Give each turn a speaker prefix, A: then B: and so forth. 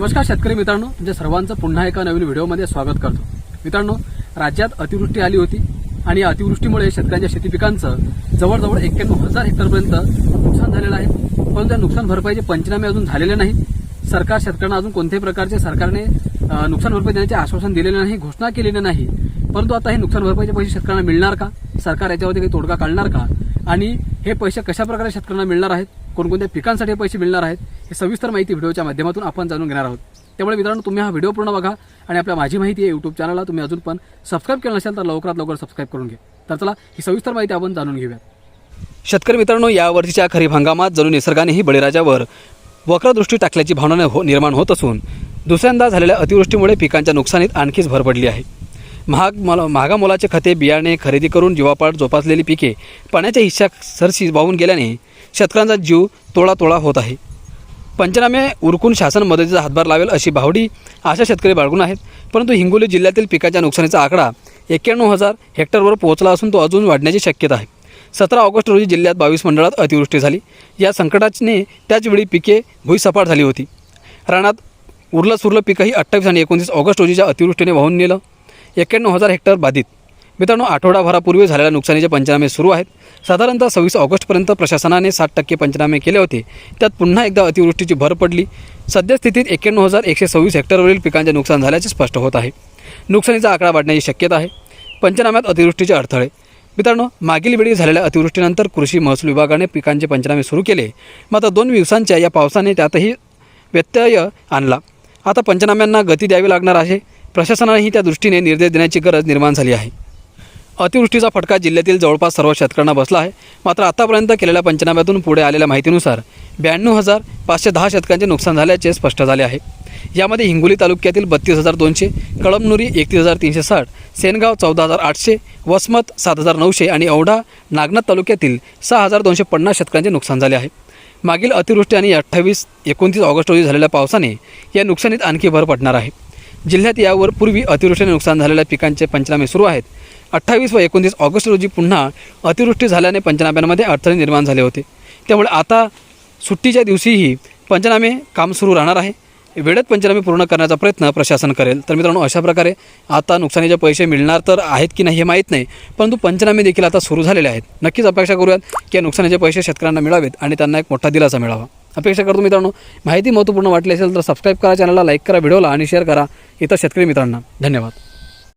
A: नमस्कार शेतकरी मित्रांनो. तुमच्या सर्वांचं पुन्हा एका नवीन व्हिडिओमध्ये स्वागत करतो. मित्रांनो राज्यात अतिवृष्टी आली होती आणि या अतिवृष्टीमुळे शेतकऱ्यांच्या शेती पिकांचं जवळजवळ एक्क्याण्णव हजार हेक्टरपर्यंत नुकसान झालेलं आहे. परंतु त्या नुकसान भरपाईचे पंचनामे अजून झालेले नाही सरकार शेतकऱ्यांना अजून कोणत्याही प्रकारचे सरकारने नुकसान भरपाई देण्याचे आश्वासन दिलेले नाही घोषणा केलेली नाही. परंतु आता हे नुकसान भरपाईचे पैसे शेतकऱ्यांना मिळणार का? सरकार याच्यावरती काही तोडगा काढणार का? आणि हे पैसे कशा प्रकारे शेतकऱ्यांना मिळणार आहेत? कोणकोणत्या पिकांसाठी हे पैसे मिळणार आहेत? हे सविस्तर माहिती व्हिडिओच्या माध्यमातून आपण जाणून घेणार आहोत. त्यामुळे मित्रांनो तुम्ही हा व्हिडिओ पूर्ण बघा आणि आपल्या माझी माहिती आहे यूट्यूब चॅनलला तुम्ही अजून पण सबस्क्राईब केलं नसेल तर लवकरात लवकर सबस्क्राईब करून घ्या. तर चला ही सविस्तर माहिती आपण जाणून घेऊया शेतकरी मित्रांनो यावर्षीच्या खरीप हंगामात जणू निसर्गानेही बळीराजावर वक्रदृष्टी टाकल्याची भावना हो निर्माण होत असून दुसऱ्यांदा झालेल्या अतिवृष्टीमुळे पिकांच्या नुकसानीत आणखीच भर पडली आहे. महाग मला महागा खते बियाणे खरेदी करून जीवापाड जोपासलेली पिके पाण्याच्या हिश्शा सरशी वाहून गेल्याने शेतकऱ्यांचा जीव तोळातोळा होत आहे. पंचनामे उरकून शासन मदतीचा हातभार लावेल अशी भावडी अशा शेतकरी बाळगून आहेत. परंतु हिंगोली जिल्ह्यातील पिकाच्या नुकसानीचा आकडा एक्क्याण्णव हजार हेक्टरवर पोहोचला असून तो अजून वाढण्याची शक्यता आहे. सतरा ऑगस्ट रोजी जिल्ह्यात बावीस मंडळात अतिवृष्टी झाली. या संकटाने त्याचवेळी पिके भुईसपाट झाली होती. रानात उरलं सुरलं पिकंही अठ्ठावीस आणि एकोणतीस ऑगस्ट रोजीच्या अतिवृष्टीने वाहून नेलं. एक्क्याण्णव हजार हेक्टर बाधित. मित्रांनो आठवडाभरापूर्वी झालेल्या नुकसानीचे पंचनामे सुरू आहेत. साधारणतः सव्वीस ऑगस्टपर्यंत प्रशासनाने साठ टक्के पंचनामे केले होते. त्यात पुन्हा एकदा अतिवृष्टीची भर पडली. सद्यस्थितीत एक्क्याण्णव हजार एकशे सव्वीस हेक्टरवरील पिकांचे नुकसान झाल्याचे स्पष्ट होत आहे. नुकसानीचा आकडा वाढण्याची शक्यता आहे. पंचनाम्यात अतिवृष्टीचे अडथळे. मित्रांनो मागील वेळी झालेल्या अतिवृष्टीनंतर कृषी महसूल विभागाने पिकांचे पंचनामे सुरू केले. मात्र दोन दिवसांच्या या पावसाने त्यातही व्यत्यय आणला. आता पंचनाम्यांना गती द्यावी लागणार आहे. प्रशासनानेही त्या दृष्टीने निर्देश देण्याची गरज निर्माण झाली आहे. अतिवृष्टीचा फटका जिल्ह्यातील जवळपास सर्व शेतकऱ्यांना बसला आहे. मात्र आतापर्यंत केलेल्या पंचनाम्यातून पुढे आलेल्या माहितीनुसार ब्याण्णव हजार पाचशे दहा शेतकऱ्यांचे नुकसान झाल्याचे स्पष्ट झाले आहे. यामध्ये हिंगोली तालुक्यातील बत्तीस हजार दोनशे कळमनुरी एकतीस हजार तीनशे साठ सेनगाव चौदा हजार आठशे वसमत सात हजार नऊशे आणि औढा नागनाथ तालुक्यातील सहा हजार दोनशे पन्नास शेतकऱ्यांचे नुकसान झाले आहे. मागील अतिवृष्टी आणि अठ्ठावीस एकोणतीस ऑगस्ट रोजी झालेल्या पावसाने या नुकसानीत आणखी भर पडणार आहे. जिल्ह्यात यावर पूर्वी अतिवृष्टीने नुकसान झालेल्या पिकांचे पंचनामे सुरू आहेत. अठ्ठावीस व एकोणतीस ऑगस्ट रोजी पुन्हा अतिवृष्टी झाल्याने पंचनाम्यांमध्ये अडचणी निर्माण झाले होते. त्यामुळे आता सुट्टीच्या दिवशीही पंचनामे काम सुरू राहणार आहे. वेळेत पंचनामे पूर्ण करण्याचा प्रयत्न प्रशासन करेल. तर मित्रांनो अशा प्रकारे आता नुकसानीचे पैसे मिळणार तर आहेत की नाही हे माहीत नाही परंतु पंचनामे देखील आता सुरू झालेले आहेत. नक्कीच अपेक्षा करूयात की या नुकसानीचे पैसे शेतकऱ्यांना मिळावेत आणि त्यांना एक मोठा दिलासा मिळावा. अपेक्षा करतो मित्रांनो. माहिती महत्त्वपूर्ण वाटली असेल तर सबस्क्राईब करा चॅनलला लाईक करा व्हिडिओला आणि शेअर करा. इतर शेतकरी मित्रांना धन्यवाद.